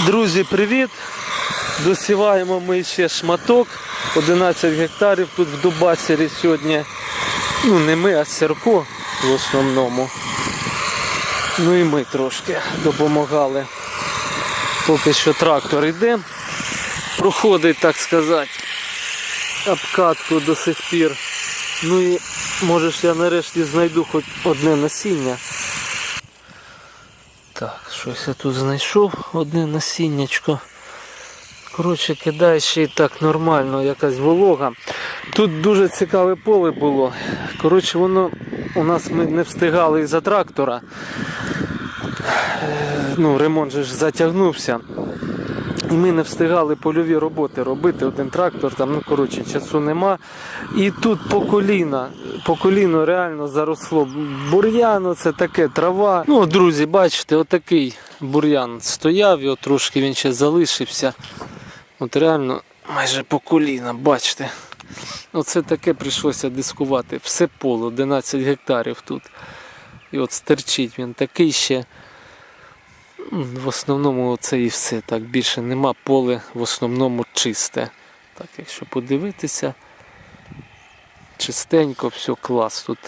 Друзі, привіт! Досіваємо ми ще шматок. 11 гектарів тут в Дубасері сьогодні. Ну, не ми, а Серко в основному. Ну і ми трошки допомагали. Поки що трактор йде. Проходить, так сказати, обкатку до сих пір. Ну і може я нарешті знайду хоч одне насіння. Так, щось я тут знайшов, одне насіннячко. Коротше, кидає ще і так нормально, якась волога. Тут дуже цікаве поле було. Коротше, воно у нас ми не встигали із-за трактора. Е, Ну, ремонт же ж затягнувся. І ми не встигали польові роботи робити. Один трактор, там, ну коротше, часу нема. І тут по коліна, по коліно реально заросло бур'ян, це таке трава. Ну, друзі, бачите, отакий бур'ян стояв, його трошки він ще залишився. От реально майже по коліна, бачите. Оце таке прийшлося дискувати. Все поле, 11 гектарів тут. І от стерчить він такий ще. В основному це і все. Так більше нема. Поле в основному чисте. Так, якщо подивитися, чистенько, все клас тут.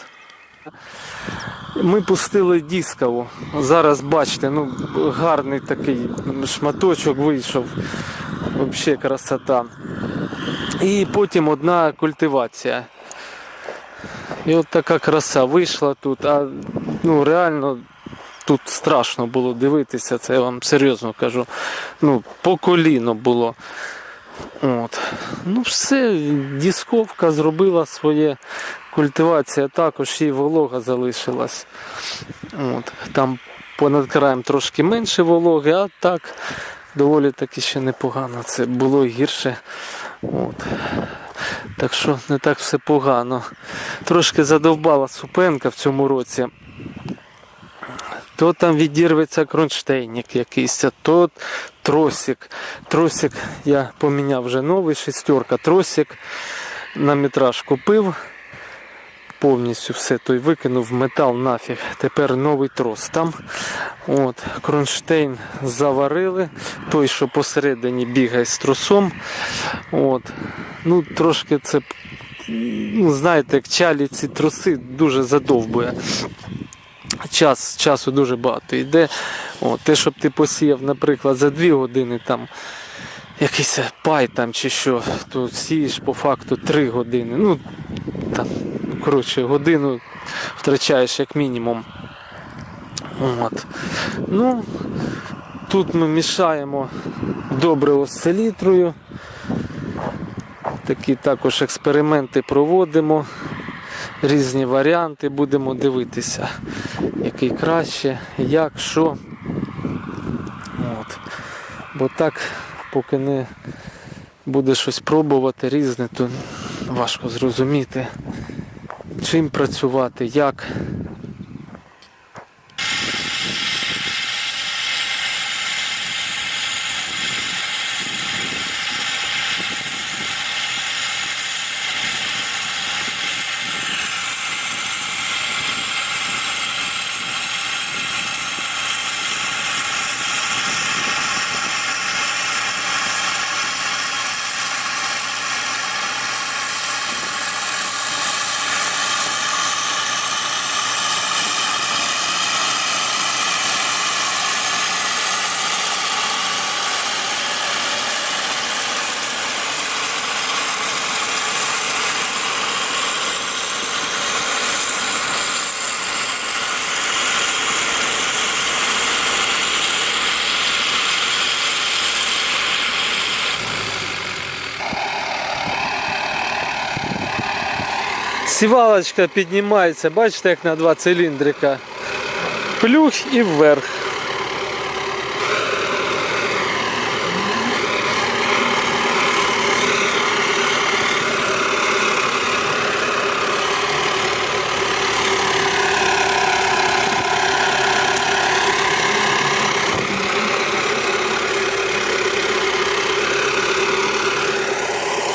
Ми пустили дискову. Зараз бачите, ну гарний такий шматочок вийшов. Взагалі красота. І потім одна культивація. І от така краса вийшла тут. А ну реально тут страшно було дивитися, це я вам серйозно кажу. Ну, по коліно було. От. Ну, все, дісковка зробила своє. Культивація також і волога залишилась. От. Там понад краєм трошки менше вологи, а так доволі таки ще непогано. Це було гірше. От. Так що не так все погано. Трошки задовбала супенка в цьому році. То там відірветься кронштейник якийсь, то тросик. Тросик я поміняв вже новий, шестерка тросик. На метраж купив. Повністю все той викинув метал нафіг. Тепер новий трос там. От, кронштейн заварили. Той, що посередині бігає з тросом. От. Ну, трошки це, ну, знаєте, як чалі ці троси дуже задовбує. Час, часу дуже багато йде. От, те, щоб ти посіяв, наприклад, за 2 години там якийсь пай там чи що, то сієш по факту 3 години. Ну, там, коротше, годину втрачаєш як мінімум. От. Ну, тут ми мішаємо добриво з селітрою. Такі також експерименти проводимо. Різні варіанти будемо дивитися, який краще, як, що. От. Бо так, поки не буде щось пробувати різне, то важко зрозуміти, чим працювати, як. Сівалочка піднімається, бачите, як на два циліндрика. Плюх і вверх.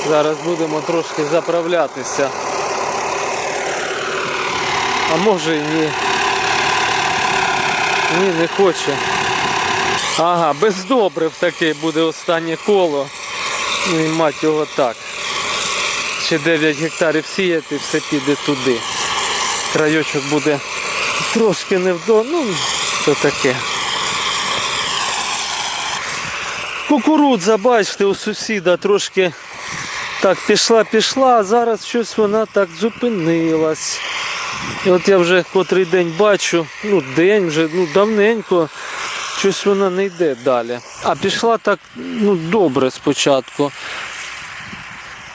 Зараз будемо трошки заправлятися. А може і ні. Ні, не хоче. Ага, без добрив таке буде останнє коло. Ну і мать його так. Ще 9 гектарів сіяти, все піде туди. Крайочок буде трошки невдо, ну, то таке. Кукурудза, бачите, у сусіда трошки так пішла, пішла, а зараз щось вона так зупинилась. І от я вже котрий день бачу, ну день вже, ну давненько, щось вона не йде далі. А пішла так ну, добре спочатку.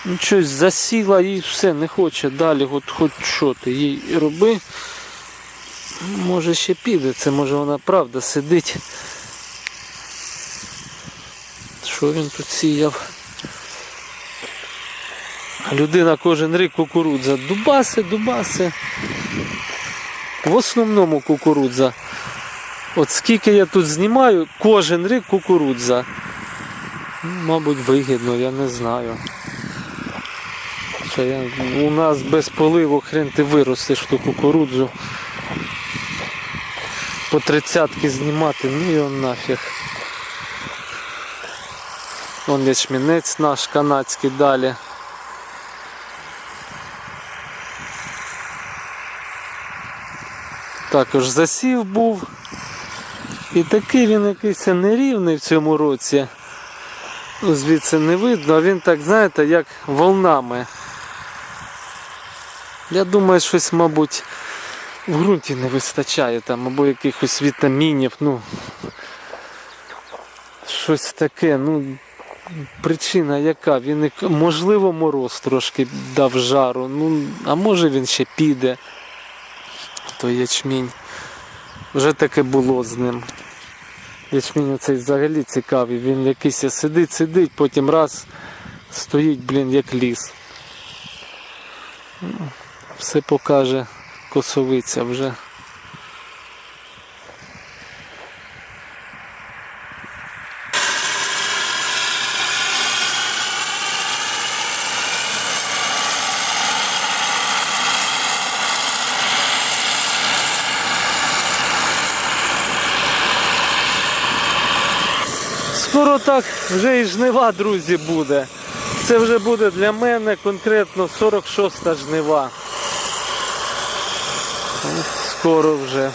Ну, щось засіла і все, не хоче далі, от хоч що ти їй роби. Може ще піде, це може вона правда сидить. Що він тут сіяв? Людина кожен рік кукурудза. Дубаси, дубаси. В основному кукурудза. От скільки я тут знімаю, кожен рік кукурудза. Мабуть, вигідно, я не знаю. Що я, у нас без поливу хрен ти виростеш ту кукурудзу. По тридцятки знімати, ну його нафіг. Вон ячмінець наш канадський далі. Також засів був. І такий він якийсь нерівний в цьому році. Ну, Звідси не видно, а він так, знаєте, як волнами. Я думаю, щось, мабуть, в ґрунті не вистачає там, або якихось вітамінів, ну. Щось таке, ну. Причина яка? Він можливо мороз трошки дав жару, ну, а може він ще піде. Той ячмінь. Вже таке було з ним. Ячмінь оцей взагалі цікавий. Він якийсь сидить, сидить, потім раз стоїть, блін, як ліс. Ну, Все покаже косовиця вже. Скоро так вже і жнива, друзі, буде. Це вже буде для мене конкретно 46-та жнива. Скоро вже.